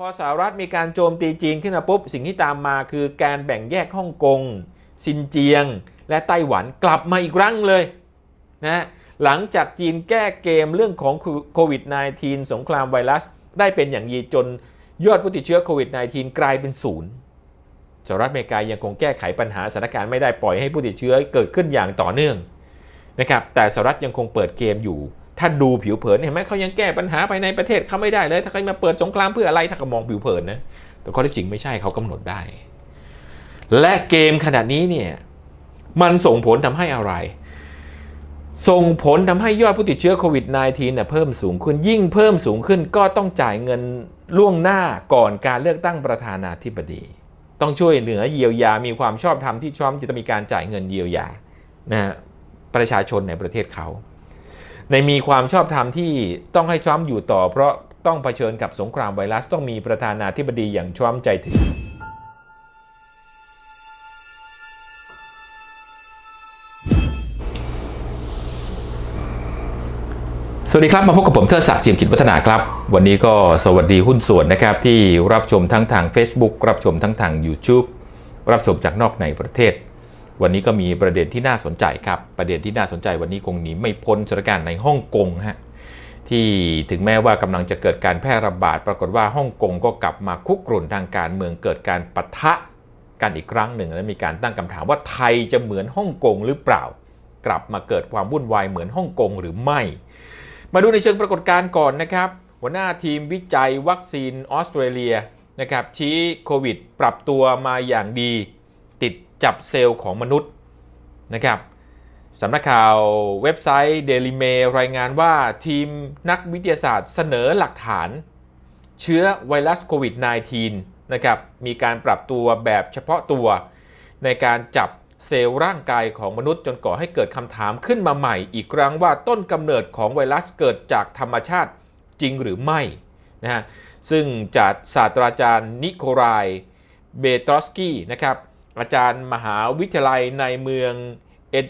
พอสหรัฐมีการโจมตีจีนขึ้นมาปุ๊บ สิ่งที่ตามมาคือการแบ่งแยกฮ่องกงซินเจียง และไต้หวันกลับมาอีกครั้งเลยนะหลังจากจีนแก้เกมเรื่องของโควิด -19 สงครามไวรัส ได้เป็นอย่างดีจนยอดผู้ติดเชื้อโควิด -19 กลายเป็นศูนย์สหรัฐอเมริกายังคงแก้ไขปัญหาสถานการณ์ไม่ได้ปล่อยให้ผู้ติดเชื้อเกิดขึ้นอย่างต่อเนื่องนะครับแต่สหรัฐยังคงเปิดเกมอยู่ ถ้าดูผิวเผินเห็นไหมเขายังแก้ปัญหาภายในประเทศเขาไม่ได้เลย ถ้าเขามาเปิดสงครามเพื่ออะไรถ้าเขามองผิวเผินนะแต่ข้อที่จริงไม่ใช่เขากำหนดได้ และเกมขนาดนี้เนี่ยมันส่งผลทำให้อะไร ส่งผลทำให้ยอดผู้ติดเชื้อโควิด -19 เนี่ยเพิ่มสูงขึ้นยิ่งเพิ่มสูงขึ้นก็ต้องจ่ายเงินล่วงหน้าก่อนการเลือกตั้งประธานาธิบดี ต้องช่วยเหลือเยียวยามีความชอบธรรมที่ชอมจะต้องมีการจ่ายเงินเยียวยานะประชาชนในประเทศเขา ในมีความชอบธรรมที่ต้องให้ทรัมป์อยู่ต่อ เพราะต้องเผชิญกับสงครามไวรัสต้องมีประธานาธิบดีอย่างทรัมป์ใจถึงสวัสดีครับ มาพบกับผมเทิดศักดิ์จิมกิจวัฒนาครับ วันนี้ก็สวัสดีหุ้นส่วนนะครับ ที่รับชมทั้งทาง Facebook รับชมทั้งทาง YouTube รับชมจากนอกในประเทศ วันนี้ก็มีประเด็นที่น่าสนใจครับ ประเด็นที่น่าสนใจวันนี้คงหนีไม่พ้นสถานการณ์ในฮ่องกงฮะที่ถึงแม้ว่ากำลังจะเกิดการแพร่ระบาด ปรากฏว่าฮ่องกงก็กลับมาคุกรุ่นทางการเมืองเกิดการปะทะกันอีกครั้งหนึ่ง และมีการตั้งคำถามว่าไทยจะเหมือนฮ่องกงหรือเปล่า กลับมาเกิดความวุ่นวายเหมือนฮ่องกงหรือไม่ มาดูในเชิงปรากฏการณ์ก่อนนะครับหัวหน้าทีมวิจัยวัคซีนออสเตรเลียนะครับชี้โควิด ปรับตัวมาอย่างดี ติด จับเซลล์ของมนุษย์นะครับสำนักข่าวเว็บไซต์ Daily Mail รายงานว่าทีมนักวิทยาศาสตร์เสนอหลักฐาน เชื้อไวรัสโควิด -19 นะครับมีการปรับตัวแบบเฉพาะตัว ในการจับเซลล์ร่างกายของมนุษย์จนก่อให้เกิดคำถามขึ้นมาใหม่ อีกครั้งว่าต้นกำเนิดของไวรัสเกิดจากธรรมชาติจริงหรือไม่นะฮะซึ่งจากศาสตราจารย์นิโคลายเบตอสกี้นะครับ อาจารย์มหาวิทยาลัยในเมืองเอ็ด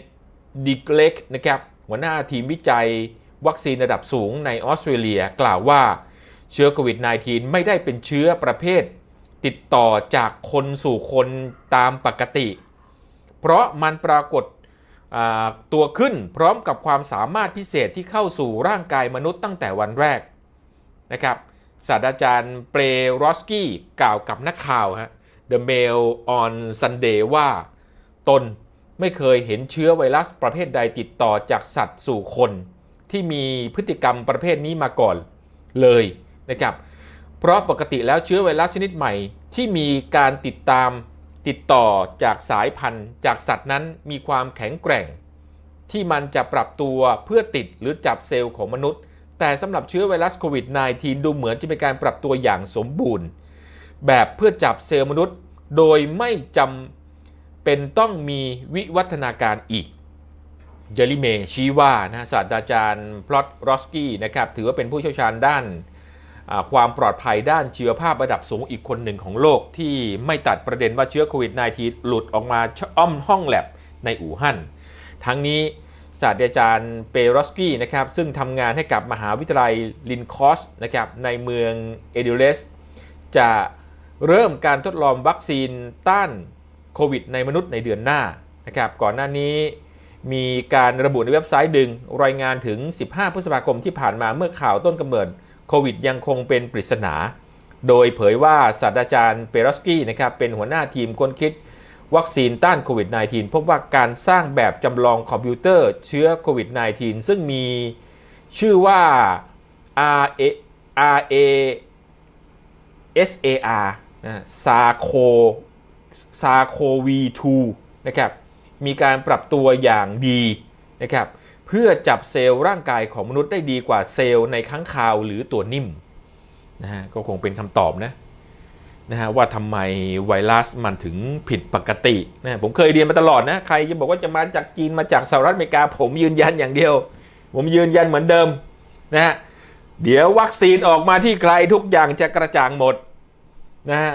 ดิกเลกนะครับหัวหน้าทีมวิจัยวัคซีนระดับสูงในออสเตรเลียกล่าวว่าเชื้อโควิด -19 ไม่ได้เป็นเชื้อประเภท ติดต่อจากคนสู่คนตามปกติ เพราะมันปรากฏตัวขึ้นพร้อมกับความสามารถพิเศษที่เข้าสู่ร่างกายมนุษย์ตั้งแต่วันแรกนะครับศาสตราจารย์เปรรอสกี้กล่าวกับนักข่าวฮะ The Mail on Sunday ว่า ตนไม่เคยเห็นเชื้อไวรัสประเภทใดติดต่อจากสัตว์สู่คน ที่มีพฤติกรรมประเภทนี้มาก่อนเลยนะครับ เพราะปกติแล้วเชื้อไวรัสชนิดใหม่ ที่มีการติดตามติดต่อจากสายพันธุ์ จากสัตว์นั้นมีความแข็งแกร่ง ที่มันจะปรับตัวเพื่อติดหรือจับเซลล์ของมนุษย์ แต่สำหรับเชื้อไวรัสโควิด -19 ดูเหมือนจะเป็นการปรับตัวอย่างสมบูรณ์ แบบเพื่อจับเซลล์มนุษย์ โดยไม่จำเป็นต้องมีวิวัฒนาการอีกเจลิเมชี้ว่านะศาสตราจารย์พลอตรอสกี้นะครับถือว่าเป็นผู้เชี่ยวชาญด้านความปลอดภัยด้านเชีวภาพระดับสูงอีกคนหนึ่งของโลก ที่ไม่ตัดประเด็นว่าเชื้อโควิด -19 หลุดออกมาอ้อมห้องแลบในอู่ฮั่น ทั้งนี้ศาสตราจารย์เปโรสกี้นะครับซึ่งทำงานให้กับมหาวิทยาลัยลินคอสนะครับในเมืองเอดิเลสจะ เริ่มการทดลองวัคซีนต้านโควิดในมนุษย์ในเดือนหน้านะครับก่อนหน้านี้มีการระบุในเว็บไซต์ดึงรายงานถึง 15 พฤษภาคมที่ผ่านมาเมื่อข่าวต้นกำเนิดโควิดยังคงเป็นปริศนา โดยเผยว่าศาสตราจารย์เปรอสกี้นะครับเป็นหัวหน้าทีมค้นคิด วัคซีนต้านโควิด -19 พบว่าการสร้างแบบจำลองคอมพิวเตอร์เชื้อโควิด -19 ซึ่งมีชื่อว่า R A R A S A R นะซาโคซาโค V2 นะครับมีการปรับตัวอย่างดีนะครับเพื่อจับเซลล์ร่างกายของมนุษย์ได้ดีกว่าเซลล์ในค้างคาวหรือตัวนิ่มนะฮะก็คงเป็นคำตอบนะนะฮะว่าทำไมไวรัสมันถึงผิดปกตินะผมเคยเรียนมาตลอดนะ ใครจะบอกว่าจะมาจากจีนมาจากสหรัฐอเมริกา ผมยืนยันอย่างเดียว ผมยืนยันเหมือนเดิมนะฮะเดี๋ยววัคซีนออกมาที่ใครทุกอย่างจะกระจ่างหมด นะฮะ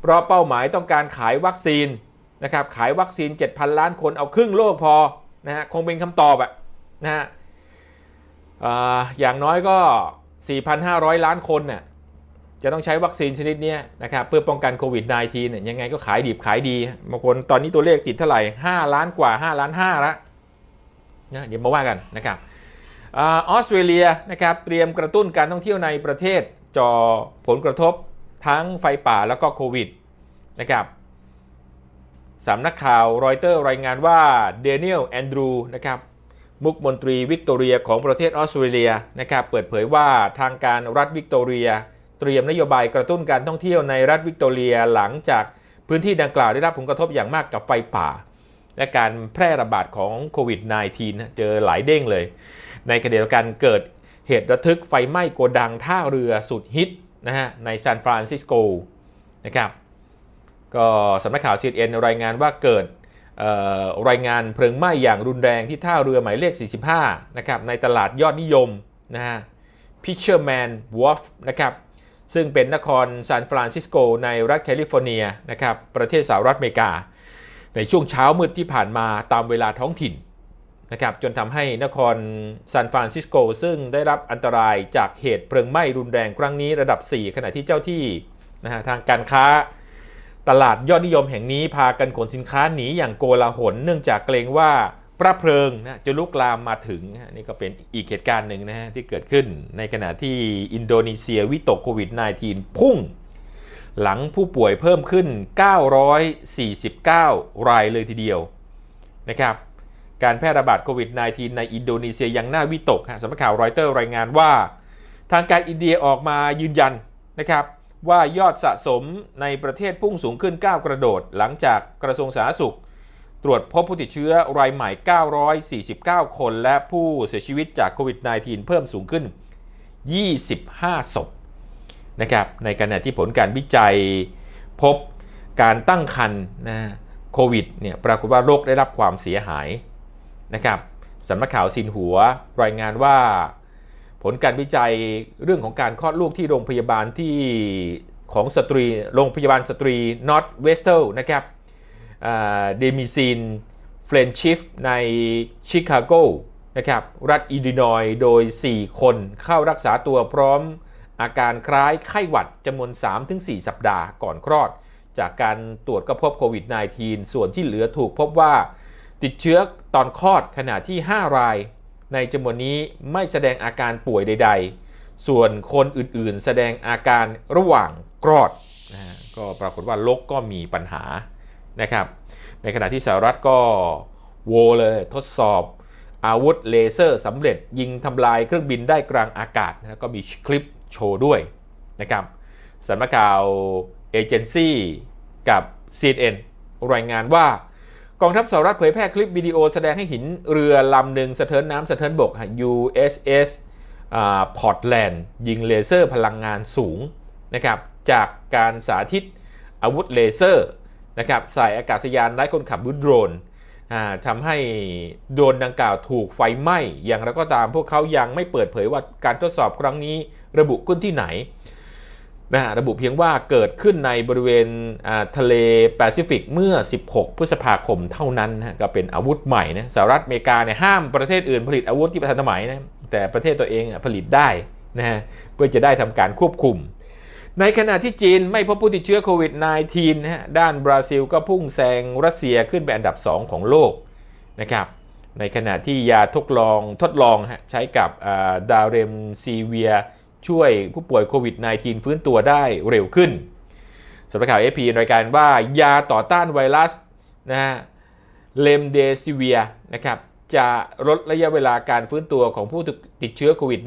เพราะเป้าหมายต้องการขายวัคซีนนะครับขายวัคซีน 7,000 ล้านคนเอาครึ่งโลกพอนะฮะคงเป็นคำตอบอะนะฮะอย่างน้อยก็ 4,500 ล้านคนเนี่ยจะต้องใช้วัคซีนชนิดนี้นะครับเพื่อป้องกันโควิด -19 เนี่ยยังไงก็ขายดีขายดีบางคนตอนนี้ตัวเลขติดเท่าไหร่ 5 ล้านกว่า 5 ล้าน5ละนะเดี๋ยวมาว่ากันนะครับอออสเตรเลียนะครับเตรียมกระตุ้นการท่องเที่ยวในประเทศจอผลกระทบ ทั้งไฟป่าแล้วก็โควิดนะครับสำนักข่าวรอยเตอร์รายงานว่าเดเนียลแอนดรูนะครับมุกมนตรีวิกตอเรียของประเทศออสเตรเลียนะครับเปิดเผยว่าทางการรัฐวิกตอเรีย เตรียมนโยบายกระตุ้นการท่องเที่ยวในรัฐวิกตอเรียหลังจากพื้นที่ดังกล่าวได้รับผลกระทบอย่างมากกับไฟป่า และการแพร่ระบาดของโควิด -19 นเจอหลายเด้งเลย ในขณะเดียวกันเกิดเหตุระทึกไฟไหม้โกดังท่าเรือสุดฮิต นะฮะในซานฟรานซิสโกนะครับก็สำนักข่าว CNN รายงานว่าเกิดรายงานเพลิงไหม้อย่างรุนแรงที่ท่าเรือหมายเลข 45 นะครับในตลาดยอดนิยมนะฮะ Fisherman Wharf นะครับซึ่งเป็นนครซานฟรานซิสโกในรัฐแคลิฟอร์เนียนะครับประเทศสหรัฐอเมริกา ในช่วงเช้ามืดที่ผ่านมาตามเวลาท้องถิ่น นะครับจนทำให้นครซานฟรานซิสโกซึ่งได้รับอันตรายจากเหตุเพลิงไหม้รุนแรงครั้งนี้ระดับ 4 ขณะที่เจ้าที่นะฮะทางการค้า ตลาดยอดนิยมแห่งนี้พากันขนสินค้าหนีอย่างโกลาหลเนื่องจากเกรงว่าพระเพลิงนะจะลุกลามมาถึงนี่ก็เป็นอีกเหตุการณ์หนึ่งนะฮะที่เกิดขึ้นในขณะที่อินโดนีเซียวิตกโควิด -19 พุ่ง หลังผู้ป่วยเพิ่มขึ้น 949 รายเลยทีเดียวนะครับ การแพร่ระบาดโควิด -19 ในอินโดนีเซียยังน่าวิตกสำนักข่าวรอยเตอร์รายงานว่า ทางการอินเดียออกมายืนยันนะครับว่ายอดสะสมในประเทศพุ่งสูงขึ้น 9 กระโดด หลังจากกระทรวงสาธารณสุข ตรวจพบผู้ติดเชื้อรายใหม่ 949 คน และผู้เสียชีวิตจากโควิด -19 เพิ่มสูงขึ้น 25 ศพนะครับในขณะที่ผลการวิจัยพบการตั้งครรภ์นะโควิดเนี่ยปรากฏว่าโรคได้รับความเสียหาย นะครับสำนักข่าวซินหัวรายงานว่า ผลการวิจัยเรื่องของการคลอดลูกที่โรงพยาบาลที่ของสตรีโรงพยาบาลสตรีนอตเวสเทลนะครับเดมิซินเฟรนชิฟในชิคาโกนะครับรัฐอิลลินอยโดย 4 คนเข้ารักษาตัวพร้อมอาการคล้ายไข้หวัดจำนวน 3-4 สัปดาห์ก่อนคลอด จากการตรวจก็พบโควิด -19 ส่วนที่เหลือถูกพบว่า ติดเชื้อตอนคลอดขณะที่ 5 ราย ในจำนวนนี้ไม่แสดงอาการป่วยใด ๆ ส่วนคนอื่นๆ แสดงอาการระหว่างคลอดนะฮะก็ปรากฏว่าลกก็มีปัญหานะครับ ในขณะที่สหรัฐก็โวเลยทดสอบอาวุธเลเซอร์สำเร็จยิงทำลายเครื่องบินได้กลางอากาศนะก็มีคลิปโชว์ด้วยนะครับสำนักข่าวเอเจนซี่กับ CNN รายงานว่า กองทัพสหรัฐเผยแพร่คลิปวิดีโอแสดงให้เห็นเรือลำหนึ่งสะเทินน้ำสะเทินบก USS พอร์ตแลนด์ยิงเลเซอร์พลังงานสูงนะครับจากการสาธิตอาวุธเลเซอร์นะครับใส่อากาศยานไร้คนขับบุโดรนทำให้โดรนดังกล่าวถูกไฟไหม้อย่างไรก็ตามพวกเขายังไม่เปิดเผยว่าการทดสอบครั้งนี้ระบุขึ้นที่ไหน นะระบุเพียงว่าเกิดขึ้นในบริเวณทะเลแปซิฟิกเมื่อ 16 พฤษภาคมเท่านั้นนะก็เป็นอาวุธใหม่นะสหรัฐอเมริกาเนี่ยห้ามประเทศอื่นผลิตอาวุธที่ทันสมัยนะแต่ประเทศตัวเองผลิตได้นะฮะเพื่อจะได้ทำการควบคุม ในขณะที่จีนไม่พบผู้ติดเชื้อโควิด -19 นะฮะด้านบราซิลก็พุ่งแซงรัสเซียขึ้นเป็นอันดับ 2 ของโลกนะครับในขณะที่ยาทดลองทดลองใช้กับดาเรมซีเวีย ช่วยผู้ป่วยโควิด -19 ฟื้นตัวได้เร็วขึ้นสำนักข่าวเอพีรายการว่ายาต่อต้านไวรัสนะฮะเลมเดซิเวียนะครับจะลดระยะเวลาการฟื้นตัวของผู้ติดเชื้อโควิด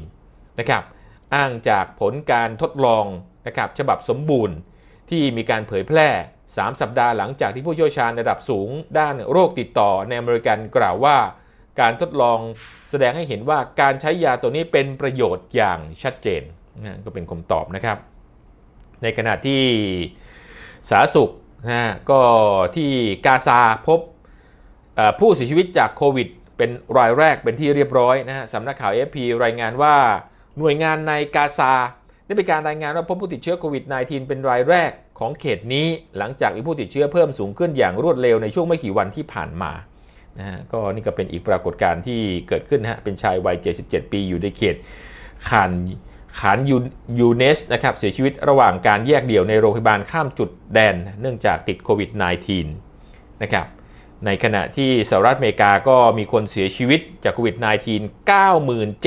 -19 นะครับอ้างจากผลการทดลองนะครับฉบับสมบูรณ์ที่มีการเผยแพร่ 3 สัปดาห์หลังจากที่ผู้เชี่ยวชาญระดับสูง ด้านโรคติดต่อในอเมริกันกล่าวว่า การทดลองแสดงให้เห็นว่าการใช้ยาตัวนี้เป็นประโยชน์อย่างชัดเจนนะก็เป็นคำตอบนะครับ ในขณะที่สาธารณสุขนะก็ที่กาซาพบผู้เสียชีวิตจากโควิด เป็นรายแรกเป็นที่เรียบร้อยนะฮะสำนักข่าว FP รายงานว่าหน่วยงานในกาซาได้มีการรายงานว่าพบผู้ติดเชื้อโควิด -19 เป็นรายแรกของเขตนี้ หลังจากมีผู้ติดเชื้อเพิ่มสูงขึ้นอย่างรวดเร็วในช่วงไม่กี่วันที่ผ่านมา นะฮะก็นี่ก็เป็นอีกปรากฏการณ์ที่เกิดขึ้นฮะเป็นชายวัย 77 ปีอยู่ในเขตคานขานยูยูเนสนะครับเสียชีวิตระหว่างการแยกเดี่ยวในโรงพยาบาลข้ามจุดแดน เนื่องจากติดโควิด -19 นะครับในขณะที่สหรัฐอเมริกาก็มีคนเสียชีวิตจากโควิด -19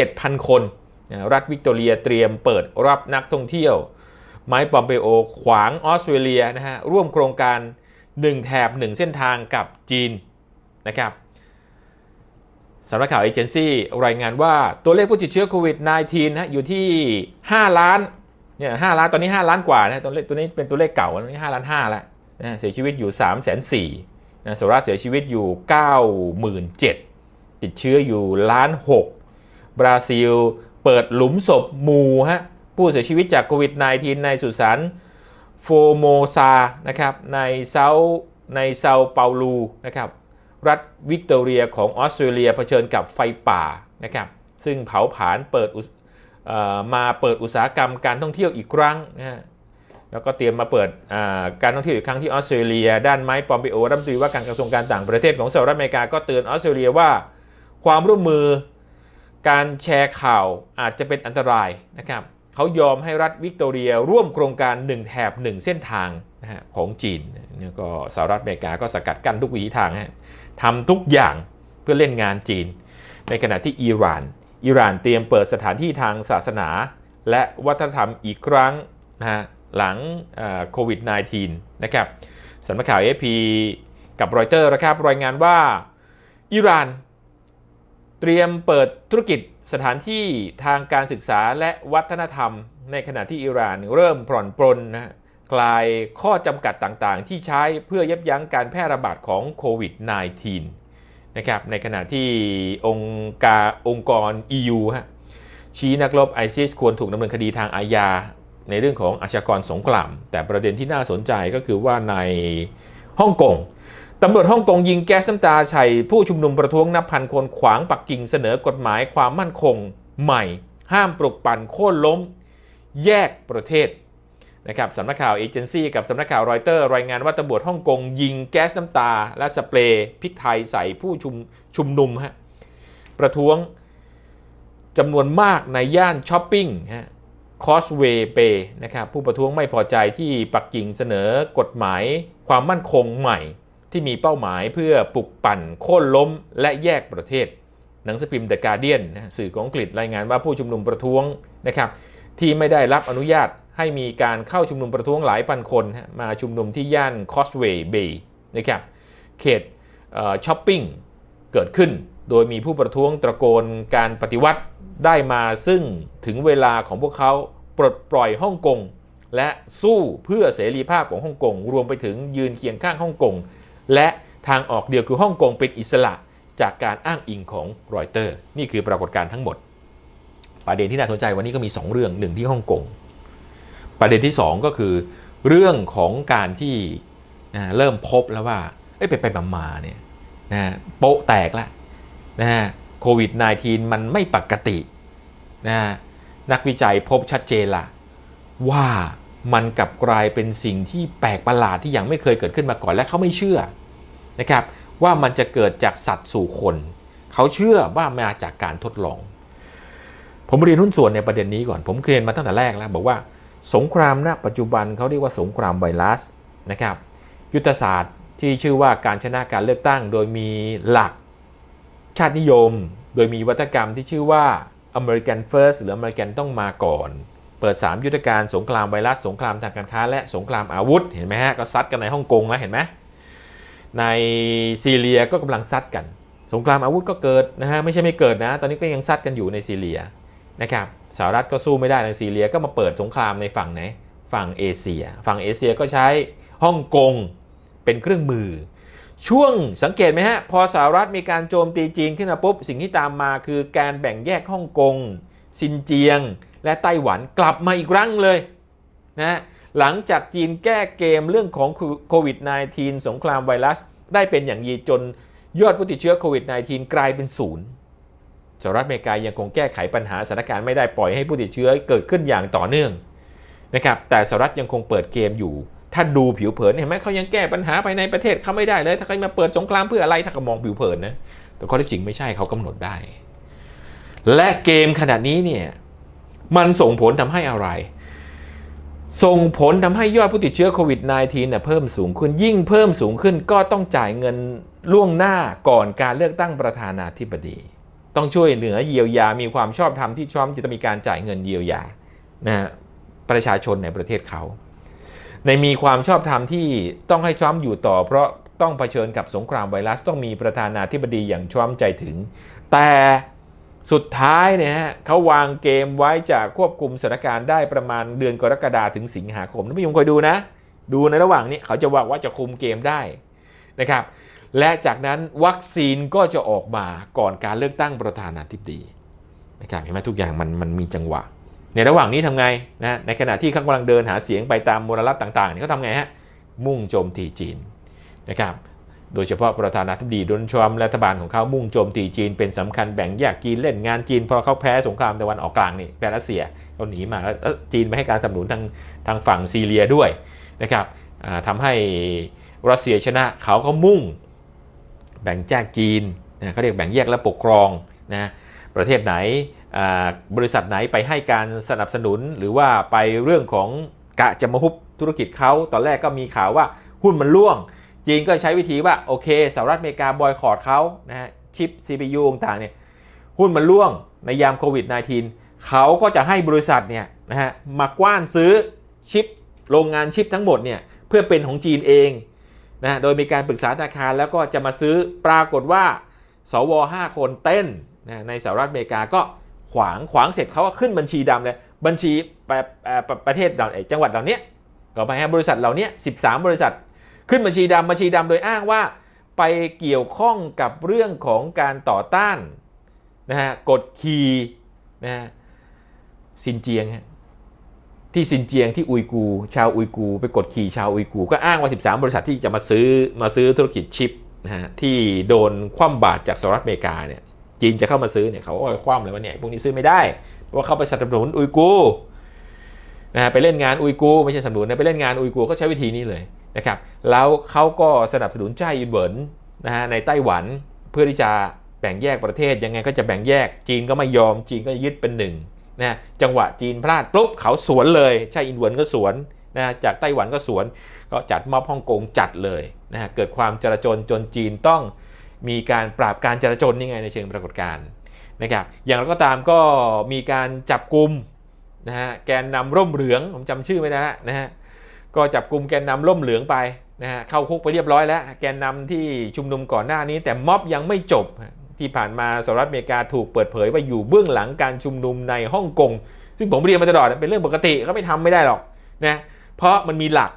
97,000 คนนะรัฐวิกตอเรียเตรียมเปิดรับนักท่องเที่ยว ไมค์ปอมเปโอขวางออสเตรเลียนะฮะร่วมโครงการ 1 แถบ 1 เส้นทางกับจีนนะครับ สำนักข่าวเอเจนซี่รายงานว่าตัวเลขผู้ติดเชื้อโควิด -19 นะอยู่ที่ 5 ล้านเนี่ย5ล้านตอนนี้ 5 ล้านกว่านะตัวเลขตัวนี้เป็นตัวเลขเก่าตอนนี้5ล้าน5แล้วนะเสียชีวิตอยู่3 4 0 0 0นสะสหรัฐเสียชีวิตอยู่ 97,000 ติดเชื้ออยู่ล้าน6บราซิลเปิดหลุมศพหมู่ฮะผู้เสียชีวิตจากโควิด -19 ในสุสานโฟโมซานะครับในเซาในเซาเปาลูนะครับ รัฐวิกตอเรียของออสเตรเลียเผชิญกับไฟป่านะครับซึ่งเผาผลาญเปิดมาเปิดอุตสาหกรรมการท่องเที่ยวอีกครั้งนะฮะแล้วก็เตรียมมาเปิดการท่องเที่ยวอีกครั้งที่ออสเตรเลีย ด้านไม้ปอมเปโอรัฐมนตรีว่าการกระทรวงการต่างประเทศของสหรัฐอเมริกาก็เตือนออสเตรเลียว่า ความร่วมมือการแชร์ข่าวอาจจะเป็นอันตรายนะครับเขายอมให้รัฐวิกตอเรียร่วมโครงการ 1 แถบ 1 เส้นทางนะฮะของจีนเนี่ยก็สหรัฐอเมริกาก็สกัดกั้นทุกวิถีทางฮะ ทำทุกอย่างเพื่อเล่นงานจีน ในขณะที่อิหร่าน อิหร่านเตรียมเปิดสถานที่ทางศาสนา และวัฒนธรรมอีกครั้งนะฮะหลังโควิด -19 นะครับสำนักข่าว AP กับรอยเตอร์นะครับรายงานว่าอิหร่านเตรียมเปิดธุรกิจสถานที่ทางการศึกษาและวัฒนธรรม ในขณะที่อิหร่านเริ่มผ่อนปรนนะฮะ คลายข้อจำกัดต่างๆ ที่ใช้เพื่อยับยั้งการแพร่ระบาดของโควิด -19 นะครับในขณะที่องค์การองค์กร EU ฮะชี้นักรบไอซิสควรถูกดำเนินคดีทางอาญา ในเรื่องของอาชญากรสงคราม แต่ประเด็นที่น่าสนใจก็คือว่าในฮ่องกงตำรวจฮ่องกงยิงแก๊สน้ำตาใส่ผู้ชุมนุมประท้วงนับพันคนขวางปักกิ่งเสนอกฎหมายความมั่นคงใหม่ ห้ามปลุกปั่นโค่นล้ม แยกประเทศ นะครับสำนักข่าวเอเจนซี่กับสำนักข่าวรอยเตอร์รายงานว่าตำรวจฮ่องกงยิงแก๊สน้ำตา และสเปรย์พริกไทยใส่ผู้ชุมชุมนุมฮะประท้วงจำนวนมากในย่านช้อปปิ้งฮะคอสเวย์เปนะครับผู้ประท้วงไม่พอใจที่ปักกิ่งเสนอกฎหมายความมั่นคงใหม่ ที่มีเป้าหมายเพื่อปลุกปั่นโค่นล้มและแยกประเทศ หนังสือพิมพ์ The Guardian นะสื่อของอังกฤษรายงานว่าผู้ชุมนุมประท้วงนะครับที่ไม่ได้รับอนุญาต ให้มีการเข้าชุมนุมประท้วงหลายพันคนมาชุมนุมที่ย่าน Causeway Bay นะครับเขตช้อปปิ้งเกิดขึ้น โดยมีผู้ประท้วงตะโกนการปฏิวัติได้มาซึ่งถึงเวลาของพวกเขาปลดปล่อยฮ่องกงและสู้เพื่อเสรีภาพของฮ่องกงรวมไปถึงยืนเคียงข้างฮ่องกงและทางออกเดียวคือฮ่องกงเป็นอิสระจากการอ้างอิงของรอยเตอร์ นี่คือปรากฏการณ์ทั้งหมด ประเด็นที่น่าสนใจวันนี้ก็มี 2 เรื่องหนึ่งที่ฮ่องกง ประเด็นที่ 2 ก็คือเรื่องของการที่นะเริ่มพบแล้วว่าไปไปมามาเนี่ยนะโป๊ะแตกแล้วนะฮะโควิด -19 มันไม่ปกตินะนักวิจัยพบชัดเจนละว่ามันกลับกลายเป็นสิ่งที่แปลกประหลาดที่ยังไม่เคยเกิดขึ้นมาก่อนและเขาไม่เชื่อนะครับว่ามันจะเกิดจากสัตว์สู่คน เขาเชื่อว่ามาจากการทดลอง ผมเรียนหุ้นส่วนในประเด็นนี้ก่อน ผมเรียนมาตั้งแต่แรกแล้วบอกว่า สงครามณปัจจุบันเขาเรียกว่าสงครามไวรัสนะครับ ยุทธศาสตร์ที่ชื่อว่าการชนะการเลือกตั้ง โดยมีหลักชาตินิยม โดยมีวัฒกรรมที่ชื่อว่า American First หรือ American ต้องมาก่อน เปิด 3 ยุทธการสงครามไวรัสสงครามทางการค้า และสงครามอาวุธเห็นไหมฮะก็ซัดกันในฮ่องกงแล้วเห็นไหมในซีเรียก็กำลังซัดกัน สงครามอาวุธก็เกิดนะฮะไม่ใช่ไม่เกิดนะ ตอนนี้ก็ยังซัดกันอยู่ในซีเรียนะครับ สหรัฐก็สู้ไม่ได้ในซีเรียก็มาเปิดสงครามในฝั่งไหนฝั่งเอเชีย ฝั่งเอเชียก็ใช้ฮ่องกงเป็นเครื่องมือ ช่วงสังเกตไหมฮะ พอสหรัฐมีการโจมตีจีนขึ้นมาปุ๊บ สิ่งที่ตามมาคือการแบ่งแยกฮ่องกงซินเจียง และไต้หวันกลับมาอีกครั้งเลยนะหลังจากจีนแก้เกมเรื่องของโควิด -19 สงครามไวรัส ได้เป็นอย่างดีจนยอดผู้ติดเชื้อโควิด -19 กลายเป็นศูนย์ สหรัฐอเมริกายังคงแก้ไขปัญหาสถานการณ์ไม่ได้ปล่อยให้ผู้ติดเชื้อเกิดขึ้นอย่างต่อเนื่องนะครับแต่สหรัฐยังคงเปิดเกมอยู่ ถ้าดูผิวเผินเห็นไหมเขายังแก้ปัญหาภายในประเทศเขาไม่ได้เลย ถ้าเขามาเปิดสงครามเพื่ออะไรถ้าเขามองผิวเผินนะแต่ข้อที่จริงไม่ใช่เขากำหนดได้ และเกมขนาดนี้เนี่ยมันส่งผลทำให้อะไร ส่งผลทำให้ยอดผู้ติดเชื้อโควิด -19 เนี่ยเพิ่มสูงขึ้นยิ่งเพิ่มสูงขึ้นก็ต้องจ่ายเงินล่วงหน้าก่อนการเลือกตั้งประธานาธิบดี ต้องช่วยเหลือเยียวยา มีความชอบธรรมที่ชอมจะต้องมีการจ่ายเงินเยียวยานะประชาชนในประเทศเขา ในมีความชอบธรรมที่ต้องให้ทรัมอยู่ต่อ เพราะต้องเผชิญกับสงครามไวรัส ต้องมีประธานาธิบดีอย่างทรัมใจถึง แต่สุดท้ายเนี่ยฮะเขาวางเกมไว้จะควบคุมสถานการณ์ได้ประมาณเดือนกรกฎาถึงสิงหาคมท่านผู้ชมคอยดูนะ ดูในระหว่างนี้เขาจะว่าว่าจะคุมเกมได้นะครับ และจากนั้นวัคซีนก็จะออกมาก่อนการเลือกตั้งประธานาธิบดีนะครับเห็นไหมทุกอย่างมันมันมีจังหวะ ในระหว่างนี้ทำไงนะในขณะที่เขากำลังเดินหาเสียงไปตามมลรัฐต่างๆเนี่ยเขาทำไงฮะมุ่งโจมตีจีนนะครับโดยเฉพาะประธานาธิบดีโดนัลด์ทรัมป์รัฐบาลของเขามุ่งโจมตีจีนเป็นสำคัญแบ่งแยกจีนเล่นงานจีนพอเขาแพ้สงครามตะวันออกกลางนี่แพ้รัสเซียเขาหนีมาแล้วจีนไม่ให้การสนับสนุนทางทางฝั่งซีเรียด้วยนะครับทำให้รัสเซียชนะเขาก็มุ่ง แบ่งแยกจีนนะเขาเรียกแบ่งแยกและปกครองนะประเทศไหนบริษัทไหนไปให้การสนับสนุนหรือว่าไปเรื่องของกะจะมาฮุบธุรกิจเขาตอนแรกก็มีข่าวว่าหุ้นมันร่วง จีนก็ใช้วิธีว่าโอเคสหรัฐอเมริกาบอยคอรดเขานะฮะชิป CPU ต่างๆเนี่ยหุ้นมันร่วงในยามโควิด -19 เขาก็จะให้บริษัทเนี่ยนะฮะมากว้านซื้อชิปโรงงานชิปทั้งหมดเนี่ยเพื่อเป็นของจีนเอง นะโดยมีการปรึกษาธนาคารแล้วก็จะมาซื้อปรากฏว่า สว 5 คนเต้นนะในสหรัฐอเมริกาก็ขวางขวางเสร็จเขาก็ขึ้นบัญชีดำเลย บัญชีประประประเทศเราจังหวัดเหล่านี้ก็ไปให้บริษัทเหล่านี้13 บริษัท ขึ้นบัญชีดำบัญชีดำโดยอ้างว่าไปเกี่ยวข้องกับเรื่องของการต่อต้านนะฮะกดขี่นะฮะซินเจียงฮะ ที่ซินเจียงที่อุยกู ชาวอุยกู ไปกดขี่ชาวอุยกู ก็อ้างว่า 13 บริษัทที่จะมาซื้อมาซื้อธุรกิจชิปนะฮะที่โดนคว่ำบาตรจากสหรัฐอเมริกาเนี่ยจีนจะเข้ามาซื้อเนี่ยเขาก็คว่ำเลยว่าเนี่ยพวกนี้ซื้อไม่ได้เพราะว่าเขาไปสนับสนุนอุยกูนะฮะไปเล่นงานอุยกูไม่ใช่สนับสนุนนะไปเล่นงานอุยกูก็ใช้วิธีนี้เลยนะครับแล้วเขาก็สนับสนุนใจาอินเวินนะฮะในไต้หวันเพื่อที่จะแบ่งแยกประเทศยังไงก็จะแบ่งแยกจีนก็ไม่ยอมจีนก็ยึดเป็นหนึ่ง นะจังหวะจีนพลาดปุ๊บเขาสวนเลยใช่อินเวนก็สวนนะจากไต้หวันก็สวนก็จัดมอบฮ่องกงจัดเลยนะเกิดความจราจนจนจีนต้องมีการปราบการจราจนนี่ไงในเชิงปรากฏการณ์นะครับอย่างไรก็ตามก็มีการจับกลุ่มนะฮะแกนนำร่มเหลืองผมจำชื่อไม่ได้ละนะฮะก็จับกลุ่มแกนนำร่มเหลืองไปนะฮะเข้าคุกไปเรียบร้อยแล้ว แกนนำที่ชุมนุมก่อนหน้านี้แต่ม็อบยังไม่จบ ที่ผ่านมาสหรัฐอเมริกาถูกเปิดเผยว่าอยู่เบื้องหลังการชุมนุมในฮ่องกง ซึ่งผมเรียนมาตลอดเป็นเรื่องปกติเขาไม่ทำไม่ได้หรอกนะเพราะมันมีหลัก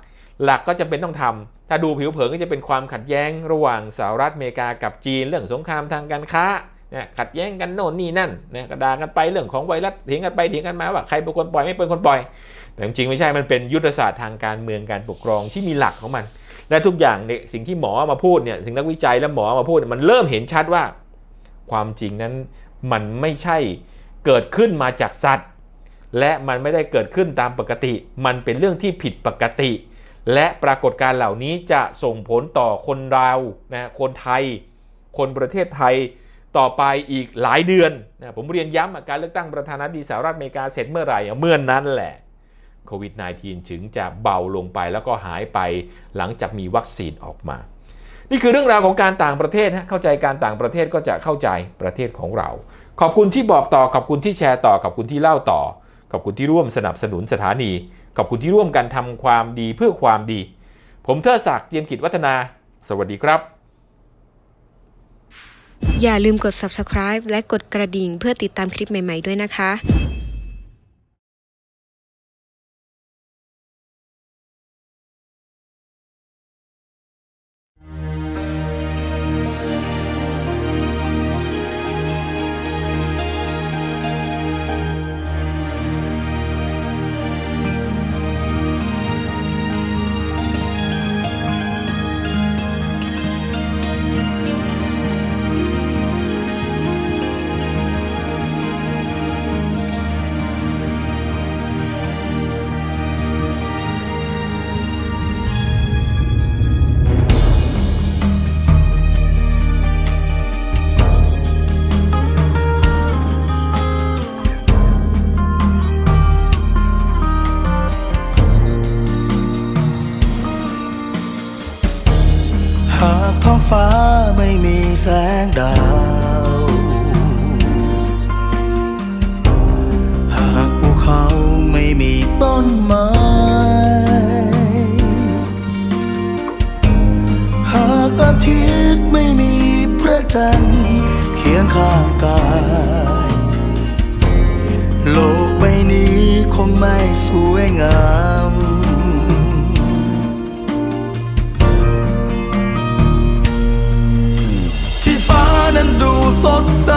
หลักก็จะเป็นต้องทำถ้าดูผิวเผินก็จะเป็นความขัดแย้งระหว่างสหรัฐอเมริกากับจีนเรื่องสงครามทางการค้านะขัดแย้งกันโน่นนี่นั่นนะกระดากันไปเรื่องของไวรัสเถียงกันไปเถียงกันมาว่าใครเป็นคนปล่อยไม่เป็นคนปล่อย แต่จริงไม่ใช่มันเป็นยุทธศาสตร์ทางการเมืองการปกครองที่มีหลักของมัน และทุกอย่างเนี่ยสิ่งที่หมอมาพูดเนี่ยสิ่งนักวิจัยและหมอมาพูดมันเริ่มเห็นชัดว่า ความจริงนั้นมันไม่ใช่เกิดขึ้นมาจากสัตว์ และมันไม่ได้เกิดขึ้นตามปกติ มันเป็นเรื่องที่ผิดปกติ และปรากฏการเหล่านี้จะส่งผลต่อคนเรานะคนไทย คนประเทศไทยต่อไปอีกหลายเดือนนะผมเรียนย้ำการเลือกตั้งประธานาธิบดีสหรัฐอเมริกาเสร็จเมื่อไหร่เมื่อนนั้นแหละโควิด -19 ถึงจะเบาลงไปแล้วก็หายไปหลังจากมีวัคซีนออกมา นี่คือเรื่องราวของการต่างประเทศฮะเข้าใจการต่างประเทศก็จะเข้าใจประเทศของเรา ขอบคุณที่บอกต่อขอบคุณที่แชร์ต่อขอบคุณที่เล่าต่อ ขอบคุณที่ร่วมสนับสนุนสถานี ขอบคุณที่ร่วมกันทำความดีเพื่อความดี ผมเทอศักดิ์เจียมกิจวัฒนา สวัสดีครับ อย่าลืมกด subscribe และกดกระดิ่งเพื่อติดตามคลิปใหม่ ๆ ด้วยนะคะ ไม่สวยงามที่ฟ้านั้นดูสดใส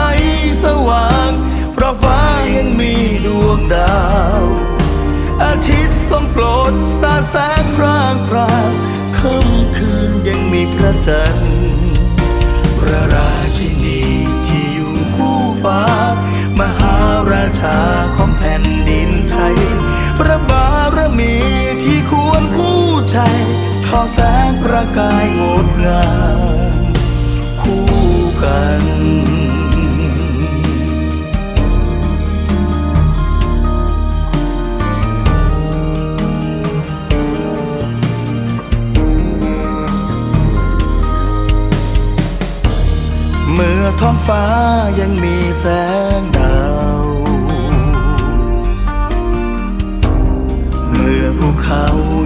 สว่าง เพราะฟ้ายังมีดวงดาว อาทิตย์ทรงโปรดสาดแสงพร่างพรางค่ำคืนยังมีพระจันทร์ อแสงประกายงดงามคู่กันเมื่อท้องฟ้ายังมีแสง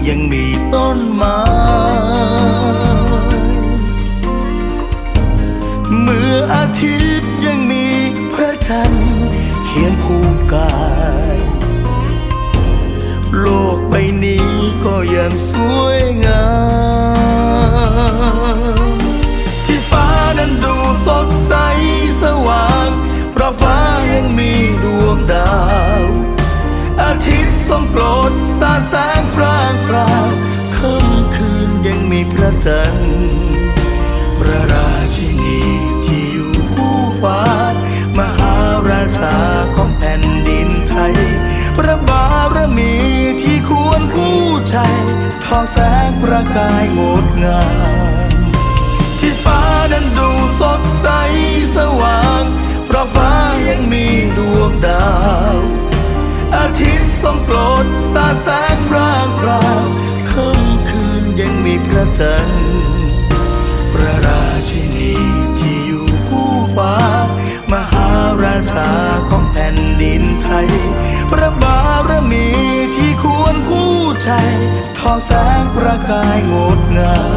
ยังมีต้นไม้เมื่ออาทิตย์ยังมีพระจันทร์เคียงคู่กาย โลกใบนี้ก็ยังสวยงาม ทิตย์ทรงโปรดสาดแสงพร่างพราวค่ำคืนยังมีพระจันทร์พระราชินีที่อยู่คู่ฟ้ามหาราชาของแผ่นดินไทย พระบารมีที่ควรคู่ใจทอแสงประกายงดงามที่ฟ้านั้นดูสดใสสว่าง แสงร่างราวค่ำคืนยังมีพระจันทร์พระราชินีที่อยู่คู่ฟ้า มหาราชาของแผ่นดินไทย พระบารมีที่ควรคู่ใจทอแสงประกายงดงาม